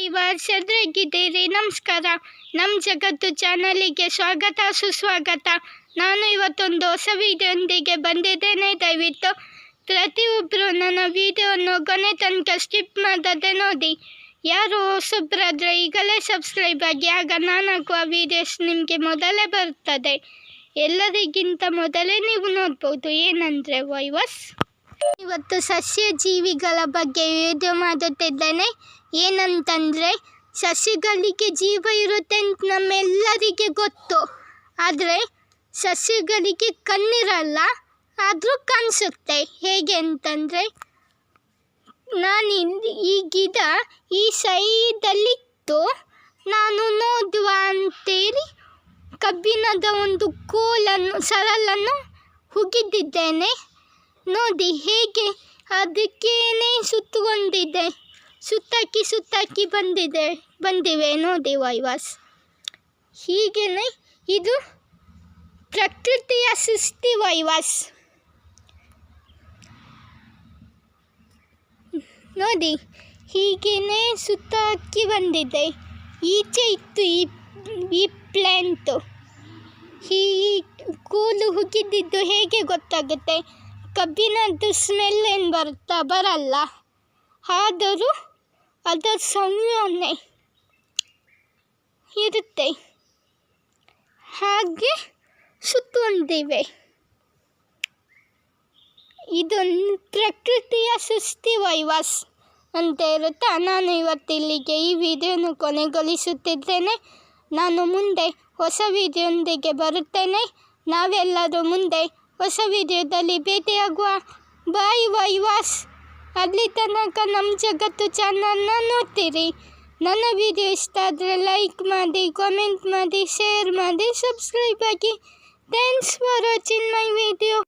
ವೈವರ್ಸ್ ಎದುರಿಗಿದ್ದೀರಿ ನಮಸ್ಕಾರ. ನಮ್ಮ ಜಗತ್ತು ಚಾನಲಿಗೆ ಸ್ವಾಗತ, ಸುಸ್ವಾಗತ. ನಾನು ಇವತ್ತೊಂದು ಹೊಸ ವಿಡಿಯೋಂದಿಗೆ ಬಂದಿದ್ದೇನೆ. ದಯವಿಟ್ಟು ಪ್ರತಿಯೊಬ್ಬರು ನನ್ನ ವಿಡಿಯೋವನ್ನು ಕೊನೆ ತನಕ ಸ್ಕಿಪ್ ಮಾಡದೆ ನೋಡಿ. ಯಾರು ಹೊಸಬ್ರಾದರೆ ಈಗಲೇ ಸಬ್ಸ್ಕ್ರೈಬ್ ಆಗಿ, ಆಗ ನಾನು ಹಾಕುವ ವೀಡಿಯೋಸ್ ನಿಮಗೆ ಮೊದಲೇ ಬರ್ತದೆ ಎಲ್ಲರಿಗಿಂತ ಮೊದಲೇ ನೀವು ನೋಡ್ಬೋದು. ಏನಂದರೆ, ವೈವಸ್. ಇವತ್ತು ಸಸ್ಯ ಜೀವಿಗಳ ಬಗ್ಗೆ ವಿಡಿಯೋ ಮಾಡುತ್ತಿದ್ದೇನೆ. ಏನಂತಂದರೆ, ಸಸಿಗಳಿಗೆ ಜೀವ ಇರುತ್ತೆ ಅಂತ ನಮ್ಮೆಲ್ಲರಿಗೆ ಗೊತ್ತು. ಆದರೆ, ಸಸಿಗಳಿಗೆ ಕಣ್ಣಿರಲ್ಲ, ಆದರೂ ಕಾಣಿಸುತ್ತೆ. ಹೇಗೆ ಅಂತಂದರೆ ನಾನು ಈ ಗಿಡ ಈ ಸೈಡಲ್ಲಿತ್ತು. ನಾನು ನೋಡುವ ಅಂತೇಳಿ ಕಬ್ಬಿಣದ ಒಂದು ಕೋಲನ್ನು, ಸರಳನ್ನು ಹುಗಿದಿದ್ದೇನೆ. ನೋಡಿ ಹೇಗೆ ಅದಕ್ಕೇನೆ ಸುತ್ತಕೊಂಡಿದೆ ಸುತ್ತಾಕಿ ಸುತ್ತಾಕಿ ಬಂದಿದೆ ಬಂದಿವೆ ನೋಡಿ ವೈವಾಸ್ ಹೀಗೇನೆ ಇದು ಪ್ರಕೃತಿಯ ಸೃಷ್ಟಿ ವೈವಾಸ್ ನೋಡಿ, ಹೀಗೇನೆ ಸುತ್ತಾಕಿ ಬಂದಿದೆ. ಈಚೆ ಇತ್ತು ಈ ಈ ಪ್ಲ್ಯಾಂಟು ಈ ಕೂಲು ಹುಗಿದಿದ್ದು ಹೇಗೆ ಗೊತ್ತಾಗುತ್ತೆ? ಕಬ್ಬಿನದ್ದು ಸ್ಮೆಲ್ ಏನು ಬರುತ್ತಾ? ಬರಲ್ಲ. ಆದರೂ ಅದರ ಸಂಯೋಜನೆ ಇರುತ್ತೆ. ಹಾಗೆ ಸುತ್ತುವಂತಿವೆ ಇದೊಂದು ಪ್ರಕೃತಿಯ ಸೃಷ್ಟಿ ವೈವಾಸ್ ಅಂತ ಇರುತ್ತಾ. ನಾನು ಇವತ್ತು ಇಲ್ಲಿಗೆ ಈ ವಿಡಿಯೋನ ಕೊನೆಗೊಳಿಸುತ್ತಿದ್ದೇನೆ. ನಾನು ಮುಂದೆ ಹೊಸ ವಿಡಿಯೋಂದಿಗೆ ಬರುತ್ತೇನೆ. ನಾವೆಲ್ಲರೂ ಮುಂದೆ ಹೊಸ ವಿಡಿಯೋದಲ್ಲಿ ಭೇಟಿಯಾಗುವ. ಬಾಯ್ ವೈವಾಸ್. ಅಲ್ಲಿ ತನಕ ನಮ್ಮ ಜಗತ್ತು ಚಾನಲ್ನ ನೋಡ್ತೀರಿ ನನ್ನ ವಿಡಿಯೋ ಇಷ್ಟ ಆದರೆ ಲೈಕ್ ಮಾಡಿ ಕಾಮೆಂಟ್ ಮಾಡಿ ಶೇರ್ ಮಾಡಿ ಸಬ್ಸ್ಕ್ರೈಬ್ ಆಗಿ thanks for watching my video